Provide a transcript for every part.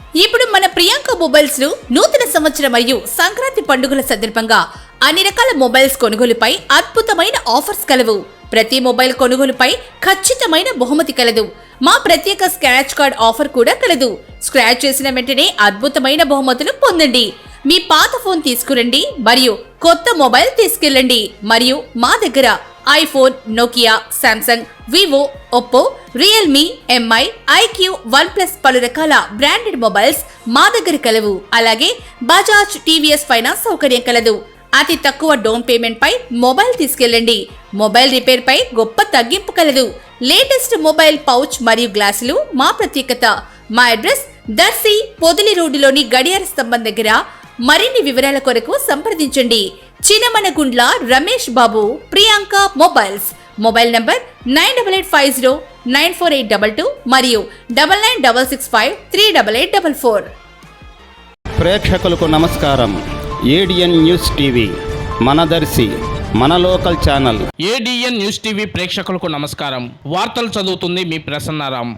ఇప్పుడు మన ప్రియాంక మొబైల్స్ను నూతన సంవత్సరం మరియు సంక్రాంతి పండుగల సందర్భంగా అన్ని రకాల మొబైల్స్ కొనుగోలుపై అద్భుతమైన ఆఫర్స్ కలవు. ప్రతి మొబైల్ కొనుగోలుపై ఖచ్చితమైన బహుమతి కలదు. మా ప్రత్యేక స్క్రాచ్ కార్డ్ ఆఫర్ కూడా కలదు. స్క్రాచ్ చేసిన వెంటనే అద్భుతమైన బహుమతులు పొందండి. మీ పాత ఫోన్ తీసుకురండి మరియు కొత్త మొబైల్ తీసుకెళ్ళండి. మరియు మా దగ్గర iPhone Nokia Samsung Vivo Oppo Realme Mi iQOO OnePlus పలు రకాల బ్రాండెడ్ మొబైల్స్ మా దగ్గర కలవు. అలాగే బజాజ్ టీవీఎస్ ఫైనాన్స్ సౌకర్యం కలదు. అతి తక్కువ డౌన్ పేమెంట్ పై మొబైల్ తీసుకెళ్ళండి. మొబైల్ రిపేర్ పై గొప్ప తగ్గింపు కలదు. లేటెస్ట్ మొబైల్ పౌచ్ మరియు గ్లాసులు మా ప్రత్యేకత. మా అడ్రస్ దర్శి పొదిలి రోడ్డులోని గడియార స్తంభం దగ్గర. మరిన్ని వివరాల కొరకు సంప్రదించండి. Chinamanagundla Ramesh Babu Priyanka mobiles. Mobile number nine double eight five zero nine four eight double two మరియు double nine double six five three double eight double four. ప్రేక్షకులకు నమస్కారం. ఏడిఎన్ న్యూస్ టీవీ మనదర్శి మన local channel. ADN news TV ప్రేక్షకులకు నమస్కారం. వార్తలు చదువుతుంది మీ ప్రసన్నారాం.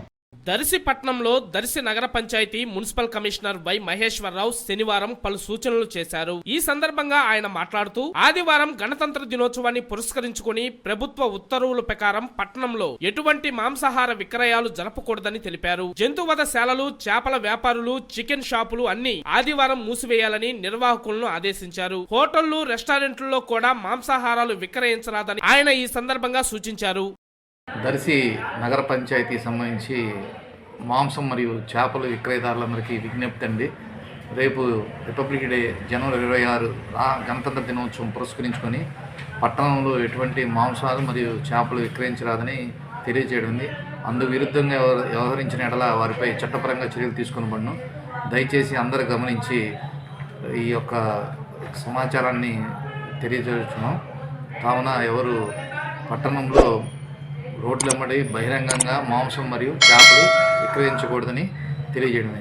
దర్శి పట్నంలో దర్శి నగర panchayati municipal commissioner Y Maheswararao శనివారం పలు సూచనలు చేశారు. ఈ సందర్భంగా ఆయన మాట్లాడుతూ ఆదివారం గణతంత్ర దినోత్సవాన్ని పురస్కరించుకుని ప్రభుత్వ ఉత్తర్వుల ప్రకారం పట్టణంలో ఎటువంటి మాంసాహార విక్రయాలు జరపకూడదని తెలిపారు. జంతువధశాలలు చేపల వ్యాపారులు చికెన్ షాపులు అన్ని ఆదివారం మూసివేయాలని నిర్వాహకులను ఆదేశించారు. హోటళ్ళు రెస్టారెంట్లలో కూడా మాంసాహారాలు విక్రయించరాదని ఆయన ఈ సందర్భంగా సూచించారు. దర్శి నగర పంచాయతీ సంబంధించి మాంసం మరియు చేపలు విక్రయదారులందరికీ విజ్ఞప్తి అండి. రేపు రిపబ్లిక్ డే జనవరి ఇరవై ఆరు గణతంత్ర దినోత్సవం పురస్కరించుకొని పట్టణంలో ఎటువంటి మాంసాలు మరియు చేపలు విక్రయించరాదని తెలియజేయడండి అందు విరుద్ధంగా వ్యవహరించిన ఎడల వారిపై చట్టపరంగా చర్యలు తీసుకొనబడును. దయచేసి అందరూ గమనించి ఈ యొక్క సమాచారాన్ని తెలియజేస్తున్నాం. కావున ఎవరు పట్టణంలో రోడ్లమ్మడి బహిరంగంగా మాంసం మరియు చేపలు విక్రయించకూడదని తెలియజేయడం